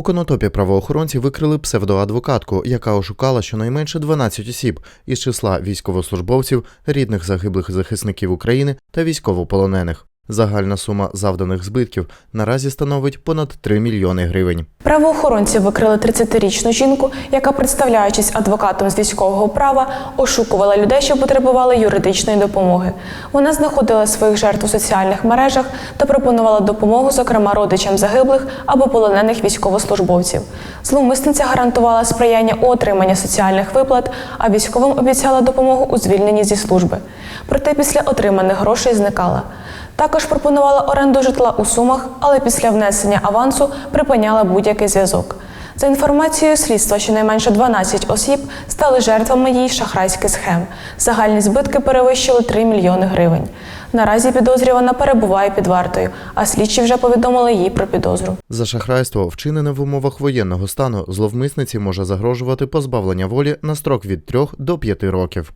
У Конотопі правоохоронці викрили псевдоадвокатку, яка ошукала щонайменше 12 осіб із числа військовослужбовців, рідних загиблих захисників України та військовополонених. Загальна сума завданих збитків наразі становить понад 3 мільйони гривень. Правоохоронці викрили 30-річну жінку, яка, представляючись адвокатом з військового права, ошукувала людей, що потребували юридичної допомоги. Вона знаходила своїх жертв у соціальних мережах та пропонувала допомогу, зокрема родичам загиблих або полонених військовослужбовців. Зловмисниця гарантувала сприяння у отриманні соціальних виплат, а військовим обіцяла допомогу у звільненні зі служби. Проте після отриманих грошей зникала. Також пропонувала оренду житла у Сумах, але після внесення авансу припиняла будь-який зв'язок. За інформацією слідства, щонайменше 12 осіб стали жертвами її шахрайських схем. Загальні збитки перевищили 3 мільйони гривень. Наразі підозрювана перебуває під вартою, а слідчі вже повідомили їй про підозру. За шахрайство, вчинене в умовах воєнного стану, зловмисниці може загрожувати позбавлення волі на строк від 3 до 5 років.